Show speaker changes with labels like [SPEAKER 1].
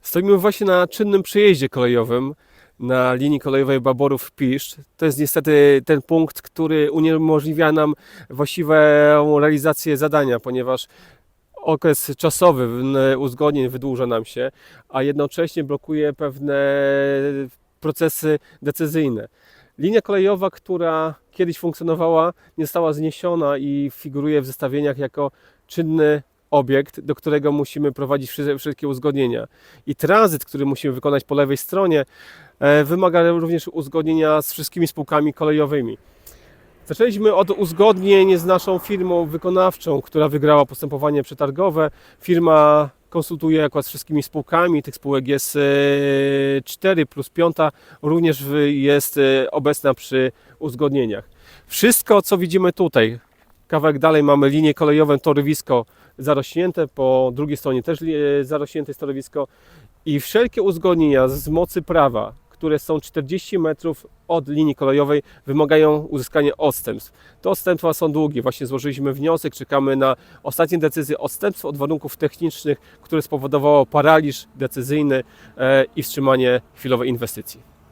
[SPEAKER 1] Stoimy właśnie na czynnym przejeździe kolejowym na linii kolejowej Baborów-Piszcz. To jest niestety ten punkt, który uniemożliwia nam właściwą realizację zadania, ponieważ okres czasowy uzgodnień wydłuża nam się, a jednocześnie blokuje pewne procesy decyzyjne. Linia kolejowa, która kiedyś funkcjonowała, nie została zniesiona i figuruje w zestawieniach jako czynny obiekt, do którego musimy prowadzić wszelkie uzgodnienia. I tranzyt, który musimy wykonać po lewej stronie, e, wymaga również uzgodnienia z wszystkimi spółkami kolejowymi. Zaczęliśmy od uzgodnień z naszą firmą wykonawczą, która wygrała postępowanie przetargowe. Firma konsultuje akurat z wszystkimi spółkami, tych spółek jest e, 4 plus 5 również jest e, obecna przy uzgodnieniach. Wszystko, co widzimy tutaj, kawałek dalej mamy linię kolejową, torowisko zarośnięte, po drugiej stronie też e, zarośnięte jest torowisko i wszelkie uzgodnienia z mocy prawa, które są 40 metrów od linii kolejowej, wymagają uzyskania odstępstw. Te odstępstwa są długie. Właśnie złożyliśmy wniosek, czekamy na ostatnie decyzje odstępstw od warunków technicznych, które spowodowało paraliż decyzyjny e, i wstrzymanie chwilowej inwestycji.